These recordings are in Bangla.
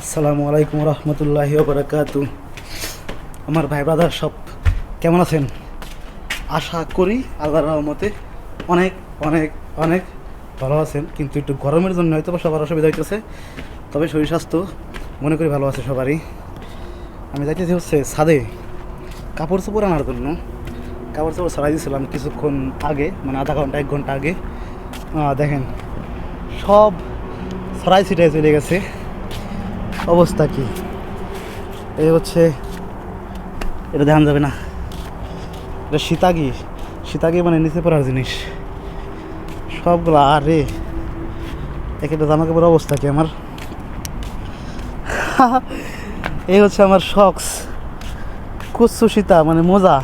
আসসালামু আলাইকুম রহমতুল্লাহি বারাকাতু আমার ভাই ব্রাদার সব কেমন আছেন? আশা করি আল্লাহর রহমতে অনেক অনেক অনেক ভালো আছেন। কিন্তু একটু গরমের জন্য হয়তো সবার অসুবিধা হইতেছে। তবে শরীর স্বাস্থ্য মনে করি ভালো আছে সবারই। আমি যাইতেছি হচ্ছে ছাদে কাপড় চোপড় আনার জন্য। কাপড় চোপড় ছাড়াই দিয়েছিলাম কিছুক্ষণ আগে মানে আধা ঘণ্টা, এক ঘণ্টা আগে। দেখেন, সব ছড়াই ছিটাই চলে গেছে। অবস্থা কি? এই হচ্ছে, এটা দেখান যাবে না। এটা সীতাগি। সীতাগি মানে নিচে পড়ার জিনিস। সবগুলো, আরে, একটা জামা কাপড় অবস্থা কি আমার? এই হচ্ছে আমার শক্স কুচ্ছু সীতা মানে মোজা।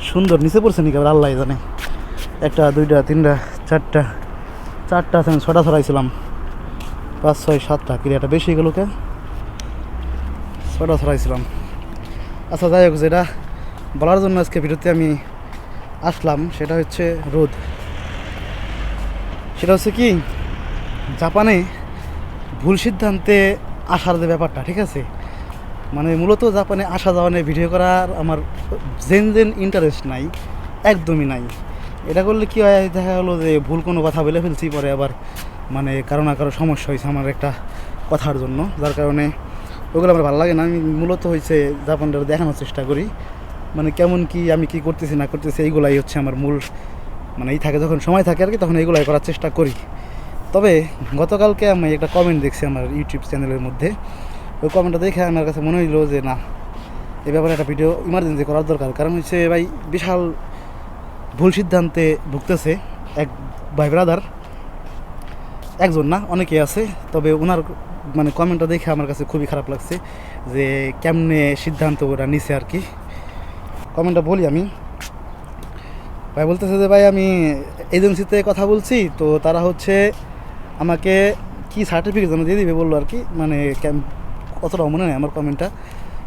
সুন্দর, নিচে পড়ছে নাকি আবার? আল্লাহ জানে। একটা, দুইটা, তিনটা, চারটা। চারটা আছে আমি ছটা ছড়াইছিলাম। পাঁচ, ছয়, সাতটা ক্রিয়াটা বেশি গেল কে? ছটা ছড়াইছিলাম। আচ্ছা যাই হোক, যেটা বলার জন্য আজকে ভিডিওতে আমি আসলাম, সেটা হচ্ছে রোদ। সেটা হচ্ছে কি, জাপানে ভুল সিদ্ধান্তে আসার যে ব্যাপারটা, ঠিক আছে? মানে মূলত জাপানে আসা যাওয়া নিয়ে ভিডিও করার আমার জেন জেন ইন্টারেস্ট নাই, একদমই নাই। এটা করলে কী হয়, দেখা গেলো যে ভুল কোনো কথা বলে ফেলছি, পরে আবার মানে কারও না কারও সমস্যা হয়েছে আমার একটা কথার জন্য, যার কারণে ওগুলো আমার ভালো লাগে না। আমি মূলত হয়েছে জাপানটা দেখানোর চেষ্টা করি। মানে কেমন কি, আমি কি করতেছি, না করতেছি, এইগুলাই হচ্ছে আমার মূল মানে এই থাকে, যখন সময় থাকে আর কি তখন এইগুলাই করার চেষ্টা করি। তবে গতকালকে আমি একটা কমেন্ট দেখছি আমার ইউটিউব চ্যানেলের মধ্যে। ওই কমেন্টটা দেখে আমার কাছে মনে হইল যে, না, এ ব্যাপারে একটা ভিডিও ইমার্জেন্সি করার দরকার। কারণ হচ্ছে, ভাই, বিশাল ভুল সিদ্ধান্তে ভুগতেছে এক ভাই ব্রাদার একজন না, অনেকে আছে, তবে ওনার মানে কমেন্টটা দেখে আমার কাছে খুবই খারাপ লাগছে যে কেমনে সিদ্ধান্ত ওরা নিছে আর কি। কমেন্টটা বলি আমি। ভাই বলতেছে যে, ভাই, আমি এজেন্সিতে কথা বলছি, তো তারা হচ্ছে আমাকে কি সার্টিফিকেট যেন দিয়ে দিবে বলল আর কি। মানে অতটা মনে নেই আমার কমেন্টটা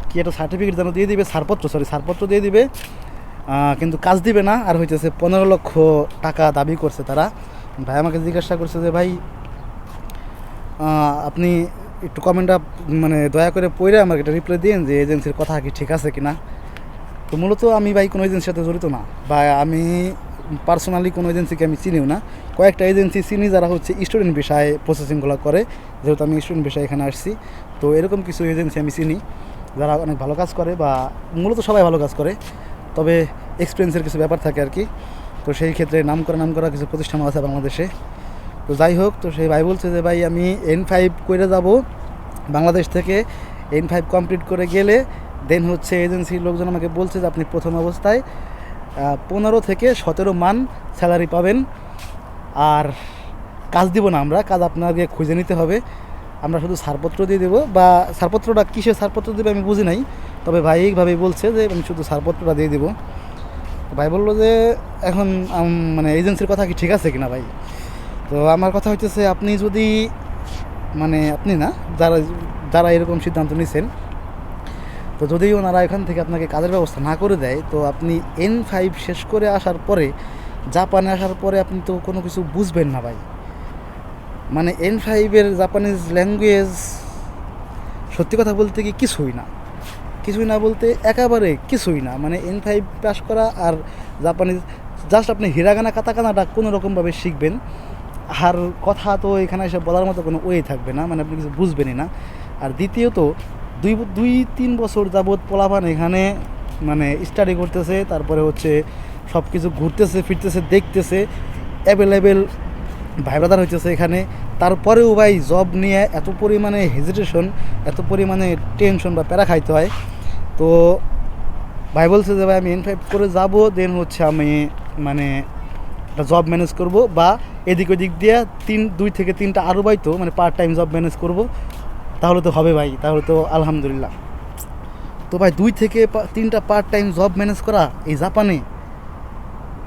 কি একটা সার্টিফিকেট যেন দিয়ে দিবে, ছাড়পত্র সরি ছাড়পত্র দিয়ে দিবে। কিন্তু কাজ দিবে না, আর হইতেছে পনেরো লক্ষ টাকা দাবি করছে তারা। ভাই আমাকে জিজ্ঞাসা করছে যে, ভাই আপনি একটু কমেন্টটা মানে দয়া করে পড়ে আমাকে একটা রিপ্লাই দিন যে এজেন্সির কথা কি ঠিক আছে কি না তো মূলত আমি ভাই কোনো এজেন্সির সাথে জড়িত না। বা আমি পার্সোনালি কোনো এজেন্সিকে আমি চিনিও না। কয়েকটা এজেন্সি চিনি যারা হচ্ছে স্টুডেন্ট বিষয়ে প্রসেসিংগুলো করে। যেহেতু আমি স্টুডেন্ট বিষয়ে এখানে আসছি, তো এরকম কিছু এজেন্সি আমি চিনি যারা অনেক ভালো কাজ করে বা মূলত সবাই ভালো কাজ করে। তবে এক্সপিরিয়েন্সের কিছু ব্যাপার থাকে আর কি। তো সেই ক্ষেত্রে নাম করা নাম করা কিছু প্রতিষ্ঠান আছে বাংলাদেশে। তো যাই হোক, তো সেই ভাই বলছে যে, ভাই, আমি এন ফাইভ করে যাব। বাংলাদেশ থেকে এন ফাইভ কমপ্লিট করে গেলে দেন হচ্ছে এজেন্সির লোকজন আমাকে বলছে যে, আপনি প্রথম অবস্থায় পনেরো থেকে সতেরো মান স্যালারি পাবেন। আর কাজ দিব না আমরা, কাজ আপনাকে খুঁজে নিতে হবে। আমরা শুধু ছাড়পত্র দিয়ে দেবো। বা ছাড়পত্রটা কিসের ছাড়পত্র দেবে আমি বুঝি নাই। তবে ভাই বলছে যে, আমি শুধু ছাড়পত্রটা দিয়ে দেবো। তো ভাই বলল যে, এখন মানে এজেন্সির কথা কি ঠিক আছে কিনা ভাই? তো আমার কথা হচ্ছে আপনি যদি মানে আপনি না, যারা যারা এরকম সিদ্ধান্ত নিছেন, তো যদি ওনারা এখান থেকে আপনাকে কাজের ব্যবস্থা না করে দেয়, তো আপনি এন ফাইভ শেষ করে আসার পরে, জাপানে আসার পরে আপনি তো কোনো কিছু বুঝবেন না ভাই। মানে এন ফাইভের জাপানিজ ল্যাঙ্গুয়েজ সত্যি কথা বলতে কি কিছুই না। কিছুই না বলতে একেবারে কিছুই না। মানে এন ফাইভ পাস করা আর জাপানিজ জাস্ট আপনি হিরাগানা কাতাকানাটা কোনো রকমভাবে শিখবেন। আর কথা তো এখানে এসে বলার মতো কোনো ওয়ে থাকবে না মানে আপনি কিছু বুঝবেনই না। আর দ্বিতীয়ত, দুই দুই তিন বছর যাবৎ পোলাপান এখানে মানে স্টাডি করতেছে, তারপরে হচ্ছে সব কিছু ঘুরতেছে, ফিরতেছে, দেখতেছে অ্যাভেলেবেল ভাই ব্রাদার হইতেছে এখানে। তারপরেও ভাই জব নিয়ে এত পরিমাণে হেজিটেশন এত পরিমাণে টেনশন বা প্যারা খাইতে হয়। তো ভাই বলছে যে, ভাই আমি এন ফাইভ করে যাব দেন হচ্ছে আমি মানে একটা জব ম্যানেজ করব বা এদিক ওদিক দিয়ে তিন, দুই থেকে তিনটা আরও ভাই তো মানে পার্ট টাইম জব ম্যানেজ করব। তাহলে তো হবে ভাই, তাহলে তো আলহামদুলিল্লাহ। তো ভাই দুই থেকে তিনটা পার্ট টাইম জব ম্যানেজ করা এই জাপানে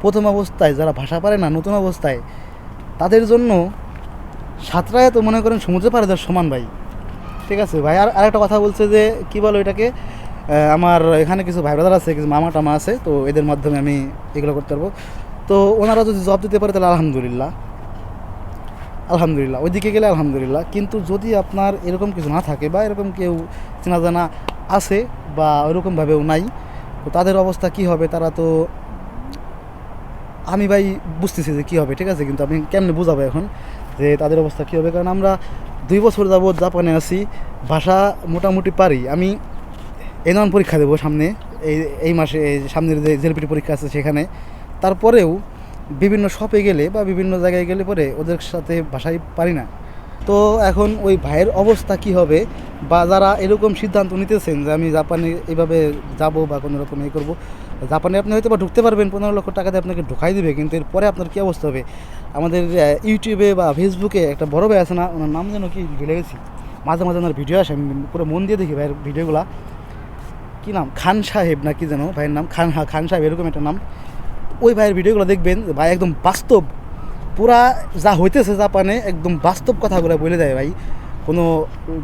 প্রথম অবস্থায় যারা ভাষা পারে না, নতুন অবস্থায়, তাদের জন্য সাতটায় তো মনে করেন সমুদ্র পারে যাওয়ার সমান ভাই। ঠিক আছে ভাই, আর, আরেকটা কথা বলছে যে, কি বলো এটাকে আমার এখানে কিছু ভাই ব্রাদার আছে, কিছু মামা টামা আছে, তো এদের মাধ্যমে আমি এগুলো করতে পারব। তো ওনারা যদি জব দিতে পারে, তাহলে আলহামদুলিল্লাহ। আলহামদুলিল্লাহ। ওইদিকে গেলে আলহামদুলিল্লাহ। কিন্তু যদি আপনার এরকম কিছু না থাকে বা এরকম কেউ চেনা জানা আছে বা ওইরকমভাবেও নাই, তো তাদের অবস্থা কি হবে? তারা তো আমি ভাই বুঝতেছি যে কী হবে, ঠিক আছে? কিন্তু আমি কেমনে বোঝাবো এখন যে তাদের অবস্থা কী হবে? কারণ আমরা দুই বছর যাবৎ জাপানে আছি, ভাষা মোটামুটি পারি। আমি এনন পরীক্ষা দেবো সামনে। এই এই মাসে সামনের যে জেলপিটি পরীক্ষা আছে সেখানে। তারপরেও বিভিন্ন শপে গেলে বা বিভিন্ন জায়গায় গেলে পরে ওদের সাথে ভাষাই পারি না। তো এখন ওই ভাইয়ের অবস্থা কি হবে বা যারা এরকম সিদ্ধান্ত নিতেছেন যে আমি জাপানে এইভাবে যাব বা কোনো রকম এই করব, জাপানে আপনি হয়তো বা ঢুকতে পারবেন, পনেরো লক্ষ টাকাতে আপনাকে ঢুকাই দেবে, কিন্তু এরপরে আপনার কী অবস্থা হবে? আমাদের ইউটিউবে বা ফেসবুকে একটা বড় ভাই আছে না, ওনার নাম যেন কি ভুলে গেছি। মাঝে মাঝে ওনার ভিডিও আসে, আমি পুরো মন দিয়ে দেখি ভাইয়ের ভিডিওগুলা। কী নাম? খান সাহেব না কি যেন? ভাইয়ের নাম খান হ্যাঁ খান সাহেব, এরকম একটা নাম। ওই ভাইয়ের ভিডিওগুলো দেখবেন, ভাই একদম বাস্তব। পুরা যা হইতেছে জাপানে, একদম বাস্তব কথাগুলো বলে দেয় ভাই। কোনো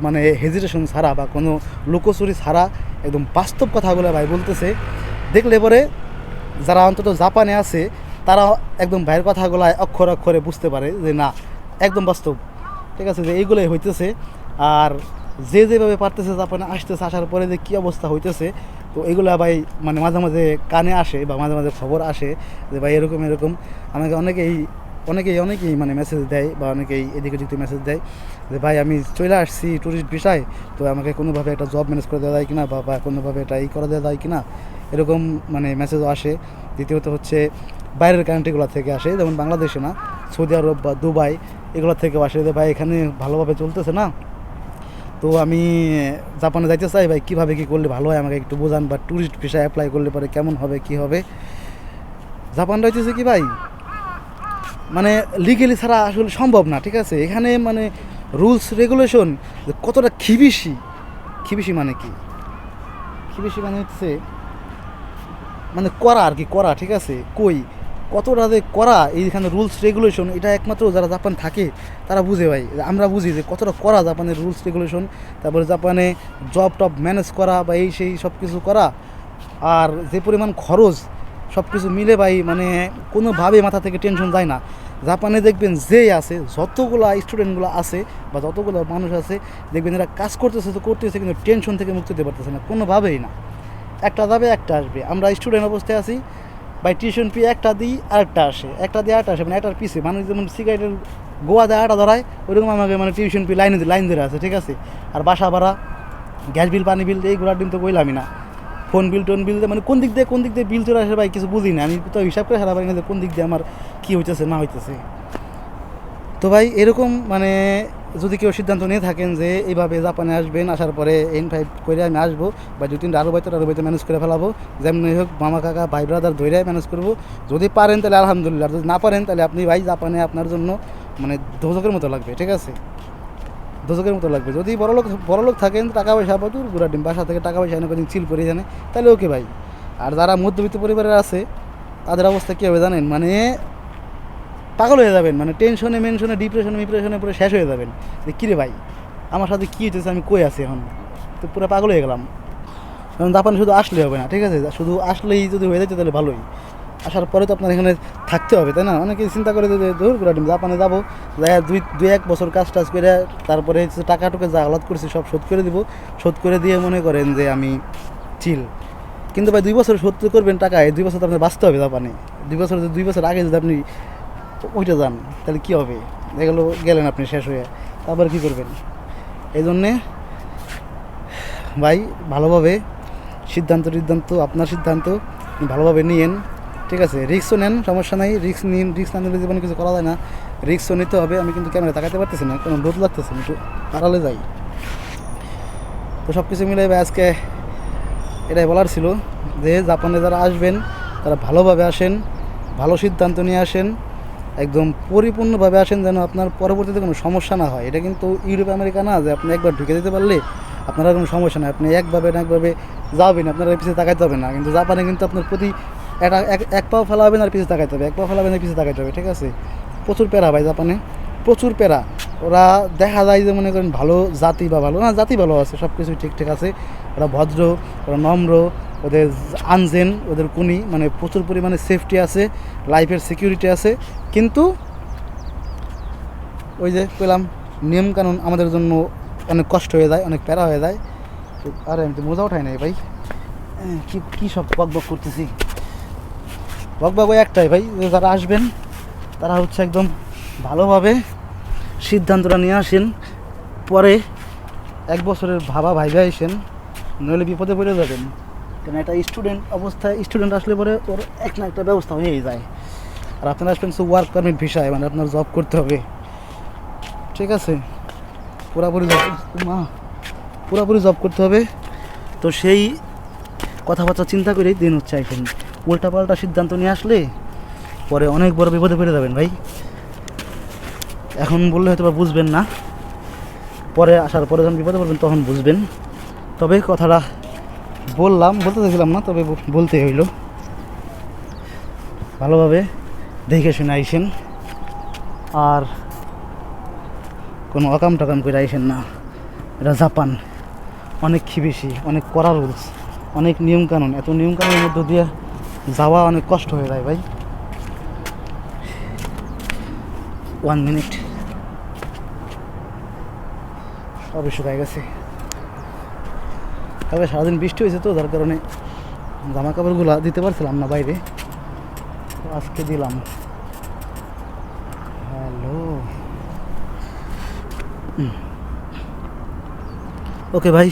মানে হেজিটেশন ছাড়া বা কোনো লোকচুরি ছাড়া একদম বাস্তব কথাগুলো ভাই বলতেছে। দেখলে পরে যারা অন্তত জাপানে আছে, তারা একদম ভাইয়ের কথাগুলো অক্ষর অক্ষরে বুঝতে পারে যে না, একদম বাস্তব। ঠিক আছে, যে এইগুলোই হইতেছে। আর যে যেভাবে পারতেছে জাপানে আসতেছে, আসার পরে যে কী অবস্থা হইতেছে, তো এগুলো ভাই মানে মাঝে মাঝে কানে আসে বা মাঝে মাঝে খবর আসে যে ভাই এরকম এরকম। আমাকে অনেকেই অনেকেই অনেকেই মানে মেসেজ দেয় বা অনেকেই এদিকে যদি মেসেজ দেয় যে ভাই আমি চলে আসছি ট্যুরিস্ট ভিসায় তো আমাকে কোনোভাবে একটা জব ম্যানেজ করে দেওয়া যায় কিনা বা বা কোনোভাবে এটা ই করে দেওয়া যায় কিনা, এরকম মানে মেসেজও আসে। দ্বিতীয়ত হচ্ছে বাইরের কান্ট্রিগুলো থেকে আসে, যেমন বাংলাদেশে না, সৌদি আরব বা দুবাই এগুলো থেকেও আসে যে ভাই এখানে ভালোভাবে চলতেছে না। তো আমি জাপানে যাইতে চাই ভাই, কীভাবে কী করলে ভালো হয় আমাকে একটু বোঝান বা ট্যুরিস্ট ভিসা অ্যাপ্লাই করলে পরে কেমন হবে, কি হবে? জাপান রয়েছে কি ভাই? মানে লিগেলি ছাড়া আসলে সম্ভব না, ঠিক আছে? এখানে মানে রুলস রেগুলেশন কতটা খিবিসি খিবিসি মানে কি? খিবিসি মানে হচ্ছে মানে করা আর কি, করা, ঠিক আছে? কই? কতটা যে করা, এইখানে রুলস রেগুলেশন এটা একমাত্র যারা জাপান থাকে, তারা বুঝে ভাই। আমরা বুঝি যে কতটা করা জাপানের রুলস রেগুলেশন তারপরে জাপানে জব টব ম্যানেজ করা বা এই সেই সব কিছু করা। আর যে পরিমাণ খরচ, সব কিছু মিলে ভাই মানে কোনোভাবে মাথা থেকে টেনশন যায় না। জাপানে দেখবেন যে আছে, যতগুলো স্টুডেন্টগুলো আছে বা যতগুলো মানুষ আছে, দেখবেন এরা কাজ করতেছে, তো করতেছে, কিন্তু টেনশন থেকে মুক্তি দিতে পারতেছে না, কোনোভাবেই না। একটা যাবে, একটা আসবে। আমরা স্টুডেন্ট অবস্থায় আছি বাই টিউশন ফি একটা দিই, আরেকটা আসে। একটা দিয়ে, আরেকটা আসে মানে একটার পিছে মানুষ যেমন সিগারেটের গোয়া দেয়, আটা ধরায়, ওইরকম আমাকে মানে টিউশন ফি লাইনে লাইন ধরে আছে, ঠিক আছে? আর বাসা ভাড়া, গ্যাস বিল, পানি বিল এইগুলোর দিন তো কইলামই না। ফোন বিল, টোন বিল মানে কোন দিক দিয়ে, কোন দিক দিয়ে বিল চলে আসে ভাই, কিছু বুঝি না। আমি তো হিসাব করে সারা পারি কোন দিক দিয়ে আমার কী হইতেছে, না হইতেছে। তো ভাই, এরকম মানে যদি কেউ সিদ্ধান্ত নিয়ে থাকেন যে এইভাবে জাপানে আসবেন, আসার পরে এন ফাইভ করে আমি আসব বা দু তিনটা আরও বাইতে আরও বাইতে ম্যানেজ করে ফেলাবো। যেমনি হোক, মামা কাকা, ভাই ব্রাদার ধরে ম্যানেজ করব। যদি পারেন তাহলে আলহামদুলিল্লাহ যদি না পারেন তাহলে আপনি ভাই জাপানে আপনার জন্য মানে দোজকের মতো লাগবে, ঠিক আছে? দোজকের মতো লাগবে। যদি বড় লোক বড় লোক থাকেন, টাকা পয়সা প্রচুর গুড়া ডিম বাসা থেকে টাকা পয়সা এনে করে চিল করে জানে, তাহলে ওকে ভাই। আর যারা মধ্যবিত্ত পরিবারের আছে, তাদের অবস্থা কী হবে জানেন? মানে পাগল হয়ে যাবেন মানে টেনশনে মেনশনে ডিপ্রেশনে মিপ্রেশনে পুরো শেষ হয়ে যাবেন। যে কিরে ভাই, আমার সাথে কী হইতেছে, আমি কই আছি এখন? তো পুরো পাগল হয়ে গেলাম। কারণ জাপানে শুধু আসলে হবে না, ঠিক আছে? শুধু আসলেই যদি হয়ে যেত তাহলে ভালোই। আসার পরে তো আপনার এখানে থাকতে হবে, তাই না? অনেকে চিন্তা করে যে দূর করে জাপানে যাব। যাই দুই দুই এক বছর কাজ টাজ করে, তারপরে টাকা টুকে যা আলাদ করছি, সব শোধ করে দিব। শোধ করে দিয়ে মনে করেন যে আমি চিল কিন্তু ভাই, দুই বছর শোধ করবেন টাকা, এই দুই বছর তো আপনার বাঁচতে হবে জাপানে। দুই বছর দুই বছর আগে যদি আপনি ওইটা যান, তাহলে কী হবে? এগুলো গেলেন আপনি, শেষ হয়ে। তারপর কী করবেন? এই জন্যে ভাই, ভালোভাবে সিদ্ধান্ত সিদ্ধান্ত, আপনার সিদ্ধান্ত ভালোভাবে নিয়েন, ঠিক আছে? রিক্সও নেন, সমস্যা নাই রিক্স নিন রিক্স না নিলে জীবনে কিছু করা যায় না। রিক্সও নিতে হবে, আমি কিন্তু ক্যামেরা তাকাতে পারতেছি না কারণ রোদ লাগতেছে একটু আড়ালে যাই। তো সব কিছু মিলে আজকে এটাই বলার ছিল যে, জাপানে যারা আসবেন, তারা ভালোভাবে আসেন, ভালো সিদ্ধান্ত নিয়ে আসেন একদম পরিপূর্ণভাবে আসেন যেন আপনার পরবর্তীতে কোনো সমস্যা না হয়। এটা কিন্তু ইউরোপ আমেরিকা না যে আপনি একবার ঢুকে দিতে পারলে আপনার কোনো সমস্যা না আপনি একভাবে না একভাবে যাবেন, আপনার পিছিয়ে তাকাইতে হবে না। কিন্তু জাপানে কিন্তু আপনার প্রতি একটা এক- পাও না আর পিছিয়ে তাকাইতে হবে, এক পাও ফেলা হবে না পিছিয়ে তাকাইতে হবে, ঠিক আছে? প্রচুর প্যারা ভাই জাপানে, প্রচুর প্যারা। ওরা দেখা যায় যে মনে করেন ভালো জাতি বা ভালো না জাতি ভালো আছে সব কিছুই ঠিকঠাক আছে। ওরা ভদ্র ওরা নম্র ওদের আনজেন ওদের কুনি মানে প্রচুর পরিমাণে সেফটি আছে লাইফের সিকিউরিটি আছে। কিন্তু ওই যে পেলাম নিয়মকানুন আমাদের জন্য অনেক কষ্ট হয়ে যায় অনেক প্যারা হয়ে যায়। আরে আমি তো মোজা উঠাই নাই ভাই। হ্যাঁ, কি কী সব বক বক করতেছি। বক বক ওই একটাই ভাই যারা আসবেন তারা হচ্ছে একদম ভালোভাবে সিদ্ধান্তটা নিয়ে আসেন। পরে এক বছরের ভাবা ভাইবে আসেন নইলে বিপদে পড়ে যাবেন। কারণ একটা স্টুডেন্ট অবস্থায় স্টুডেন্ট আসলে পরে ওর এক না একটা ব্যবস্থা হয়েই যায়। আর আপনারা আসবেন সো ওয়ার্ক পারমিট ভিসায় মানে আপনার জব করতে হবে। ঠিক আছে? পুরাপুরি জব মা, পুরাপুরি জব করতে হবে। তো সেই কথাবার্তা চিন্তা করেই দিন হচ্ছে এখন উল্টাপাল্টা সিদ্ধান্ত নিয়ে আসলে পরে অনেক বড় বিপদে পড়ে যাবেন ভাই। এখন বললে হয়তো বুঝবেন না। পরে আসার পরে যখন বিপদে পড়বেন তখন বুঝবেন। তবে কথাটা বললাম, বলতে চাইছিলাম না, তবে বলতে হইল। ভালোভাবে দেখে শুনে আইসেন। আর কোনো অকাম টাকাম করে আইসেন না। এটা জাপান। অনেক বেশি অনেক কড়া রুলস, অনেক নিয়মকানুন। এত নিয়মকানুনের মধ্য দিয়ে যাওয়া অনেক কষ্ট হয়ে যায় ভাই। ওয়ান মিনিট সবই শুকায় গেছে। তবে সারাদিন বৃষ্টি হয়েছে তো, যার কারণে জামা কাপড়গুলো দিতে পারছিলাম না বাইরে। তো আজকে দিলাম। হ্যালো। ওকে ভাই,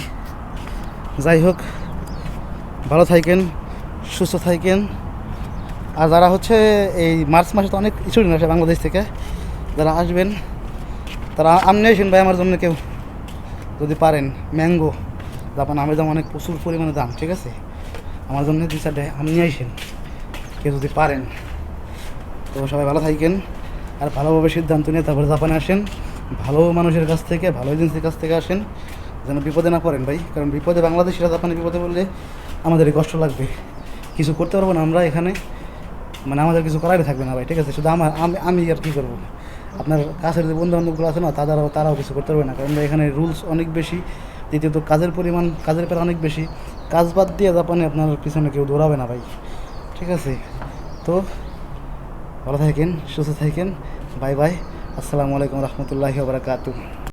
যাই হোক, ভালো থাকেন, সুস্থ থাকেন। আর যারা হচ্ছে এই মার্চ মাসে তো অনেক স্টুডেন্ট আসে বাংলাদেশ থেকে, যারা আসবেন, তারা আমনি আসেন ভাই আমার জন্য কেউ। যদি পারেন ম্যাঙ্গো জাপান আমের দাম অনেক প্রচুর পরিমাণে দাম, ঠিক আছে? আমার জন্য দুই চারটে আপনি আসেন কেউ যদি পারেন। তো সবাই ভালো থাকেন আর ভালোভাবে সিদ্ধান্ত নিয়ে তারপরে জাপানে আসেন। ভালো মানুষের কাছ থেকে, ভালো এজেন্সির কাছ থেকে আসেন, যেন বিপদে না পড়েন ভাই। কারণ বিপদে বাংলাদেশিরা জাপানে বিপদে পড়লে আমাদেরই কষ্ট লাগবে। কিছু করতে পারব না আমরা এখানে মানে আমাদের কিছু করারই থাকবে না ভাই, ঠিক আছে? শুধু আমার, আমি আমি আর কী করব? আপনার কাছের যে বন্ধু বান্ধবগুলো আছে না তারাও তারাও কিছু করতে পারবে না। কারণ এখানে রুলস অনেক বেশি। দ্বিতীয়ত, কাজের পরিমাণ কাজের পেরা অনেক বেশি। কাজ বাদ দিয়ে জাপানে আপনার পিছনে কেউ দৌড়াবে না ভাই। ঠিক আছে? তো ভালো থাকেন, সুস্থ থাকেন। Bye bye. আসসালামু আলাইকুম রহমতুল্লাহি বারাকাতু